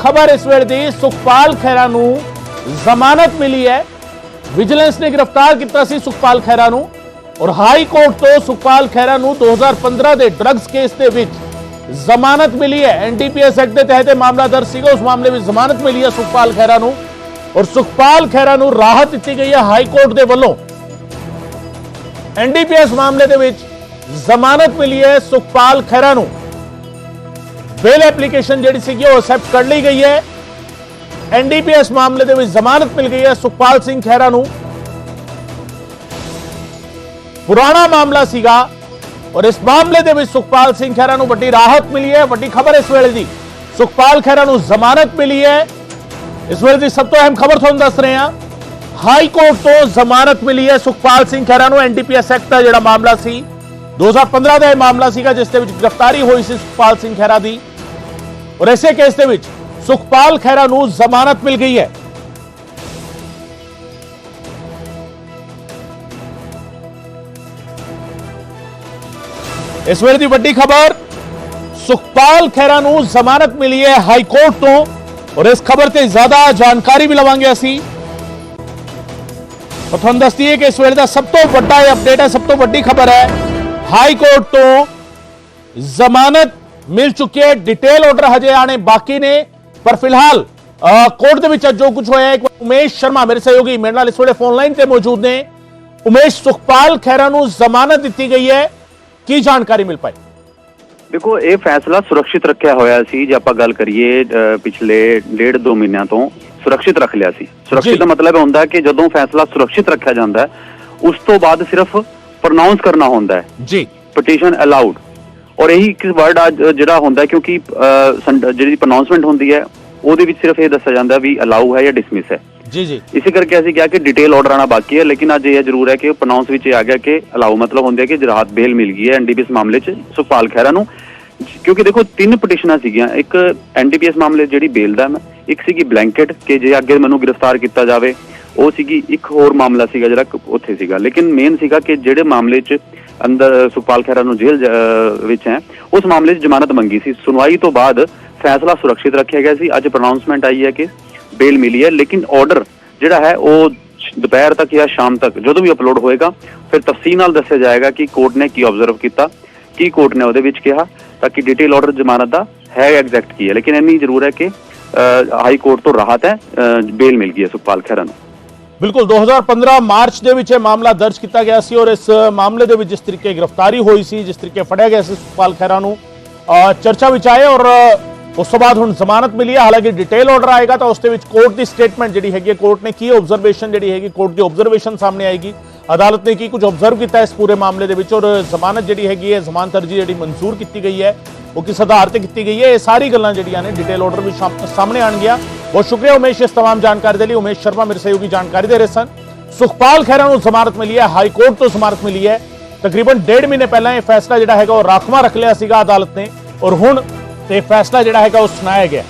ਖਬਰ ਇਸ ਵੇਲੇ ਦੀ ਸੁਖਪਾਲ ਖਹਿਰਾ ਨੂੰ ਜ਼ਮਾਨਤ ਮਿਲੀ ਹੈ। ਵਿਜੀਲੈਂਸ ਨੇ ਗ੍ਰਿਫਤਾਰ ਕੀਤਾ ਸੀ ਸੁਖਪਾਲ ਖਹਿਰਾ ਨੂੰ ਔਰ ਹਾਈ ਕੋਰਟ ਤੋਂ ਸੁਖਪਾਲ ਖਹਿਰਾ ਨੂੰ 2015 ਦੇ ਡਰੱਗਸ ਕੇਸ ਦੇ ਵਿੱਚ ਜ਼ਮਾਨਤ ਮਿਲੀ ਹੈ। ਐਨਡੀਪੀਐਸ ਐਕਟ ਦੇ ਤਹਿਤ ਮਾਮਲਾ ਦਰਜ ਸੀਗਾ। ਉਸ ਮਾਮਲੇ ਵਿੱਚ ਜ਼ਮਾਨਤ ਮਿਲੀ ਹੈ ਸੁਖਪਾਲ ਖਹਿਰਾ ਨੂੰ ਔਰ ਸੁਖਪਾਲ ਖਹਿਰਾ ਨੂੰ ਰਾਹਤ ਦਿੱਤੀ ਗਈ ਹੈ ਹਾਈ ਕੋਰਟ ਦੇ ਵੱਲੋਂ। ਐਨਡੀਪੀਐਸ ਮਾਮਲੇ ਦੇ ਵਿੱਚ ਜ਼ਮਾਨਤ ਮਿਲੀ ਹੈ ਸੁਖਪਾਲ ਖਹਿਰਾ ਨੂੰ। ਬੇਲ ਐਪਲੀਕੇਸ਼ਨ ਜਿਹੜੀ ਸੀਗੀ ਉਹ ਐਕਸੈਪਟ ਕਰ ਲਈ ਗਈ ਹੈ। ਐਨਡੀਪੀਐਸ ਮਾਮਲੇ ਦੇ ਵਿੱਚ ਜ਼ਮਾਨਤ ਮਿਲ ਗਈ ਹੈ ਸੁਖਪਾਲ ਸਿੰਘ ਖਹਿਰਾ ਨੂੰ। ਪੁਰਾਣਾ ਮਾਮਲਾ ਸੀਗਾ ਔਰ ਇਸ ਮਾਮਲੇ ਦੇ ਵਿੱਚ ਸੁਖਪਾਲ ਸਿੰਘ ਖਹਿਰਾ ਨੂੰ ਵੱਡੀ ਰਾਹਤ ਮਿਲੀ ਹੈ। ਵੱਡੀ ਖਬਰ ਇਸ ਵੇਲੇ ਦੀ। ਸੁਖਪਾਲ ਖਹਿਰਾ ਨੂੰ ਜ਼ਮਾਨਤ ਮਿਲੀ ਹੈ। ਇਸ ਵੇਲੇ ਦੀ ਸਭ ਤੋਂ ਅਹਿਮ ਖਬਰ ਤੁਹਾਨੂੰ ਦੱਸ ਰਹੇ ਹਾਂ। ਹਾਈ ਕੋਰਟ ਤੋਂ ਜ਼ਮਾਨਤ ਮਿਲੀ ਹੈ ਸੁਖਪਾਲ ਸਿੰਘ ਖਹਿਰਾ ਨੂੰ। ਐਨਡੀਪੀਐਸ ਐਕਟ ਦਾ ਜਿਹੜਾ ਮਾਮਲਾ ਸੀ 2015 ਦਾ ਇਹ ਮਾਮਲਾ ਸੀਗਾ, ਜਿਸ ਦੇ ਵਿੱਚ ਗ੍ਰਿਫਤਾਰੀ ਹੋਈ ਸੀ ਸੁਖਪਾਲ ਸਿੰਘ ਖਹਿਰਾ ਦੀ। ਔਰ ਇਸੇ ਕੇਸ ਦੇ ਵਿੱਚ ਸੁਖਪਾਲ ਖਹਿਰਾ ਨੂੰ ਜ਼ਮਾਨਤ ਮਿਲ ਗਈ ਹੈ। ਇਸ ਵੇਲੇ ਦੀ ਵੱਡੀ ਖਬਰ, ਸੁਖਪਾਲ ਖਹਿਰਾ ਨੂੰ ਜ਼ਮਾਨਤ ਮਿਲੀ ਹੈ ਹਾਈ ਕੋਰਟ ਤੋਂ। ਔਰ ਇਸ ਖਬਰ ਤੇ ਜ਼ਿਆਦਾ ਜਾਣਕਾਰੀ ਵੀ ਲਵਾਂਗੇ ਅਸੀਂ। ਤਾਂ ਤੁਹਾਨੂੰ ਦੱਸ ਦਈਏ ਕਿ ਇਸ ਵੇਲੇ ਦਾ ਸਭ ਤੋਂ ਵੱਡਾ ਇਹ ਅਪਡੇਟ ਹੈ, ਸਭ ਤੋਂ ਵੱਡੀ ਖਬਰ ਹੈ ਹਾਈ ਕੋਰਟ ਤੋਂ ਜ਼ਮਾਨਤ ਮਿਲ ਚੁੱਕੀ ਹੈ। ਡਿਟੇਲ ਆਰਡਰ ਹਜੇ ਆਣੇ ਬਾਕੀ ਨੇ। ਪਰ ਫਿਲਹਾਲ ਕੋਰਟ ਦੇ ਵਿੱਚ ਜੋ ਕੁਝ ਹੋਇਆ ਹੈ, ਇੱਕ ਉਮੇਸ਼ ਸ਼ਰਮਾ ਮੇਰੇ ਸਹਿਯੋਗੀ ਮੇਰੇ ਨਾਲ ਇਸ ਵੇਲੇ ਫੋਨ ਲਾਈਨ ਤੇ ਮੌਜੂਦ ਨੇ। ਉਮੇਸ਼ ਸੁਖਪਾਲ ਖਹਿਰਾ ਨੂੰ ਜ਼ਮਾਨਤ ਦਿੱਤੀ ਗਈ ਹੈ। ਕੀ ਜਾਣਕਾਰੀ ਮਿਲ ਪਾਈ? ਦੇਖੋ ਇਹ ਫੈਸਲਾ ਸੁਰੱਖਿਅਤ ਰੱਖਿਆ ਹੋਇਆ ਸੀ। ਜੇ ਆਪਾਂ ਗੱਲ ਕਰੀਏ ਪਿਛਲੇ ਡੇਢ ਦੋ ਮਹੀਨਿਆਂ ਤੋਂ ਸੁਰੱਖਿਅਤ ਰੱਖ ਲਿਆ ਸੀ। ਸੁਰੱਖਿਅਤ ਦਾ ਮਤਲਬ ਹੁੰਦਾ ਕਿ ਜਦੋਂ ਫੈਸਲਾ ਸੁਰੱਖਿਅਤ ਰੱਖਿਆ ਜਾਂਦਾ ਹੈ ਉਸ ਤੋਂ ਬਾਅਦ ਸਿਰਫ ਪ੍ਰੋਨਾਂਸ ਕਰਨਾ ਹੁੰਦਾ ਹੈ। ਜੀ। ਪਟੀਸ਼ਨ ਅਲਾਉਡ ਔਰ ਇਹੀ ਇੱਕ ਵਰਡ ਆ ਜਿਹੜਾ ਹੁੰਦਾ ਕਿਉਂਕਿ ਜਿਹੜੀ ਪ੍ਰੋਨਾਂਸਮੈਂਟ ਹੁੰਦੀ ਹੈ ਉਹਦੇ ਵਿੱਚ ਸਿਰਫ ਇਹ ਦੱਸਿਆ ਜਾਂਦਾ ਵੀ ਅਲਾਉ ਹੈ ਜਾਂ ਡਿਸਮਿਸ ਹੈ। ਜੀ ਜੀ। ਇਸੇ ਕਰਕੇ ਅਸੀਂ ਕਿਹਾ ਕਿ ਡਿਟੇਲ ਆਰਡਰ ਆਣਾ ਬਾਕੀ ਹੈ ਲੇਕਿਨ ਅੱਜ ਇਹ ਜ਼ਰੂਰ ਹੈ ਕਿ ਪ੍ਰੋਨਾਂਸ ਵਿੱਚ ਇਹ ਆ ਗਿਆ ਕਿ ਅਲਾਉ ਮਤਲਬ ਹੁੰਦੇ ਕਿ ਰਾਹਤ ਬੇਲ ਮਿਲ ਗਈ ਹੈ ਐਨਡੀਪੀਐਸ ਮਾਮਲੇ 'ਚ ਸੁਖਪਾਲ ਖਹਿਰਾ ਨੂੰ। ਕਿਉਂਕਿ ਦੇਖੋ ਤਿੰਨ ਪਟੀਸ਼ਨਾਂ ਸੀਗੀਆਂ ਇੱਕ ਐਨਡੀਪੀਐਸ ਮਾਮਲੇ ਜਿਹੜੀ ਬੇਲ ਦਾ ਇੱਕ ਸੀਗੀ ਬਲੈਂਕਟ ਕਿ ਜੇ ਅੱਗੇ ਮੈਨੂੰ ਗ੍ਰਿਫਤਾਰ ਕੀਤਾ ਜਾਵੇ। ਉਹ ਸੀਗੀ, ਇੱਕ ਹੋਰ ਮਾਮਲਾ ਸੀਗਾ ਜਿਹੜਾ ਉੱਥੇ ਸੀਗਾ। ਲੇਕਿਨ ਮੇਨ ਸੀਗਾ ਕਿ ਜਿਹੜੇ ਮਾਮਲੇ 'ਚ ਅੰਦਰ ਸੁਖਪਾਲ ਖਹਿਰਾ ਨੂੰ ਜੇਲ੍ਹ ਵਿੱਚ ਹੈ, ਉਸ ਮਾਮਲੇ 'ਚ ਜ਼ਮਾਨਤ ਮੰਗੀ ਸੀ। ਸੁਣਵਾਈ ਤੋਂ ਬਾਅਦ ਫੈਸਲਾ ਸੁਰੱਖਿਅਤ ਰੱਖਿਆ ਗਿਆ ਸੀ। ਅੱਜ ਪ੍ਰੋਨਾਂਸਮੈਂਟ ਆਈ ਹੈ ਕਿ ਬੇਲ ਮਿਲੀ ਹੈ, ਲੇਕਿਨ ਆਰਡਰ ਜਿਹੜਾ ਹੈ, ਉਹ ਦੁਪਹਿਰ ਤੱਕ ਜਾਂ ਸ਼ਾਮ ਤੱਕ ਜਦੋਂ ਵੀ ਅਪਲੋਡ ਹੋਏਗਾ, ਫਿਰ ਤਫਸੀਲ ਨਾਲ ਦੱਸਿਆ ਜਾਏਗਾ ਕਿ ਕੋਰਟ ਨੇ ਕੀ ਆਬਜ਼ਰਵ ਕੀਤਾ, ਕੀ ਕੋਰਟ ਨੇ ਉਹਦੇ ਵਿੱਚ ਕਿਹਾ, ਤਾਂ ਕਿ ਡਿਟੇਲ ਆਰਡਰ ਜ਼ਮਾਨਤ ਦਾ ਹੈ ਐਗਜ਼ੈਕਟ ਕੀ ਹੈ। ਲੇਕਿਨ ਇੰਨੀ ਜ਼ਰੂਰ ਹੈ ਕਿ ਹਾਈ ਕੋਰਟ ਤੋਂ ਰਾਹਤ ਹੈ ਬੇਲ ਮਿਲ ਗਈ ਹੈ ਸੁਖਪਾਲ ਖਹਿਰਾ ਨੂੰ। ਬਿਲਕੁਲ 2015 ਮਾਰਚ ਦੇ ਵਿੱਚ ਇਹ ਮਾਮਲਾ ਦਰਜ ਕੀਤਾ ਗਿਆ ਸੀ ਔਰ ਇਸ ਮਾਮਲੇ ਦੇ ਵਿੱਚ ਜਿਸ ਤਰੀਕੇ ਗ੍ਰਿਫਤਾਰੀ ਹੋਈ ਸੀ, ਜਿਸ ਤਰੀਕੇ ਫੜਿਆ ਗਿਆ ਸੀ ਸੁਖਪਾਲ ਖਹਿਰਾ ਨੂੰ ਚਰਚਾ ਵਿੱਚ ਆਏ ਔਰ ਉਸ ਤੋਂ ਬਾਅਦ ਹੁਣ ਜ਼ਮਾਨਤ ਮਿਲੀ ਹੈ। ਹਾਲਾਂਕਿ ਡਿਟੇਲ ਆਰਡਰ ਆਏਗਾ ਤਾਂ ਉਸ ਦੇ ਵਿੱਚ ਕੋਰਟ ਦੀ ਸਟੇਟਮੈਂਟ ਜਿਹੜੀ ਹੈਗੀ ਹੈ ਕੋਰਟ ਨੇ ਕੀ ਆਬਜ਼ਰਵੇਸ਼ਨ ਜਿਹੜੀ ਹੈਗੀ ਕੋਰਟ ਦੀ ਆਬਜ਼ਰਵੇਸ਼ਨ ਸਾਹਮਣੇ ਆਏਗੀ। ਅਦਾਲਤ ਨੇ ਕੀ ਕੁਝ ਆਬਜ਼ਰਵ ਕੀਤਾ ਇਸ ਪੂਰੇ ਮਾਮਲੇ ਦੇ ਵਿੱਚ ਔਰ ਜ਼ਮਾਨਤ ਜਿਹੜੀ ਹੈਗੀ ਹੈ, ਜ਼ਮਾਨਤ ਅਰਜੀ ਜਿਹੜੀ ਮਨਜ਼ੂਰ ਕੀਤੀ ਗਈ ਹੈ, ਉਹ ਕਿਸ ਆਧਾਰ ਤੇ ਕੀਤੀ ਗਈ ਹੈ, ਇਹ ਸਾਰੀ ਗੱਲਾਂ ਜਿਹੜੀਆਂ ਨੇ ਡਿਟੇਲ ਆਰਡਰ ਵਿੱਚ ਸਾਹਮ- ਸਾਹਮਣੇ ਆਣਗੀਆਂ ਬਹੁਤ ਸ਼ੁਕਰੀਆ ਉਮੇਸ਼ ਇਸ तमाम ਜਾਣਕਾਰੀ ਦੇ ਲਈ ਉਮੇਸ਼ ਸ਼ਰਮਾ ਮੇਰੇ ਸਹਿਯੋਗੀ ਜਾਣਕਾਰੀ ਦੇ ਰਹੇ ਸਨ ਸੁਖਪਾਲ ਖਹਿਰਾ ਨੂੰ ਜ਼ਮਾਨਤ ਮਿਲੀ ਹੈ ਹਾਈ ਕੋਰਟ ਤੋਂ ਜ਼ਮਾਨਤ ਮਿਲੀ ਹੈ ਤਕਰੀਬਨ ਡੇਢ ਮਹੀਨੇ ਪਹਿਲਾਂ ਇਹ ਫੈਸਲਾ ਜਿਹੜਾ ਹੈਗਾ ਉਹ ਰਾਖਵਾ ਰੱਖ ਲਿਆ ਸੀਗਾ ਅਦਾਲਤ ਨੇ ਔਰ ਹੁਣ ਇਹ ਫੈਸਲਾ ਜਿਹੜਾ ਹੈਗਾ ਉਹ ਸੁਣਾਇਆ ਗਿਆ